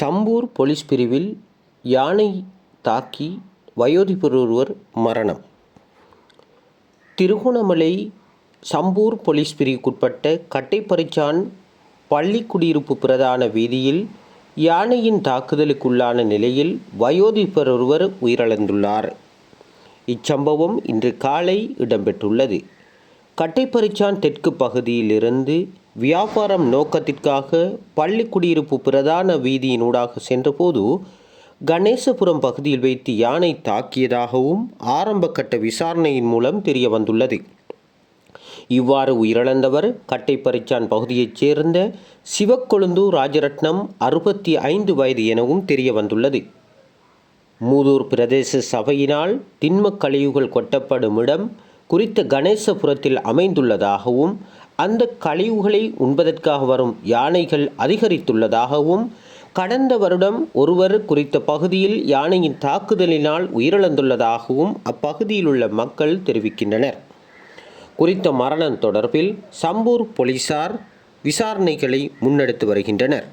Sampur police பிரிவில் யானை தாக்கி வயோதிபர் ஒருவர் மரணம். திருகோணமலை சம்பூர் போலீஸ் பிரிவுக்குட்பட்ட கட்டைப்பறிச்சான் பள்ளிக்குடியிருப்பு பிரதான வீதியில் யானையின் தாக்குதலுக்குள்ளான நிலையில் வயோதிபர் ஒருவர் உயிரிழந்துள்ளார். இச்சம்பவம் இன்று காலை இடம்பெற்றுள்ளது. கட்டைப்பறிச்சான் தெற்கு பகுதியிலிருந்து வியாபாரம் நோக்கத்திற்காக பள்ளி குடியிருப்பு பிரதான வீதியினூடாக சென்றபோது கணேசபுரம் பகுதியில் வைத்து யானை தாக்கியதாகவும் ஆரம்பகட்ட விசாரணையின் மூலம் தெரிய வந்துள்ளது இவ்வாறு உயிரிழந்தவர் கட்டைப்பறிச்சான் பகுதியைச் சேர்ந்த சிவக்கொழுந்து ராஜரட்னம் அறுபத்தி ஐந்து வயது எனவும் தெரிய வந்துள்ளது மூதூர் பிரதேச சபையினால் திண்மக் கழிவுகள் கொட்டப்படும் இடம் குறித்த கணேசபுரத்தில் அமைந்துள்ளதாகவும் அந்த கழிவுகளை உண்பதற்காக வரும் யானைகள் அதிகரித்துள்ளதாகவும் கடந்த வருடம் ஒருவர் குறித்த பகுதியில் யானையின் தாக்குதலினால் உயிரிழந்துள்ளதாகவும் அப்பகுதியில் உள்ள மக்கள் தெரிவிக்கின்றனர். குறித்த மரணம் தொடர்பில் சம்பூர் போலீசார் விசாரணைகளை முன்னெடுத்து வருகின்றனர்.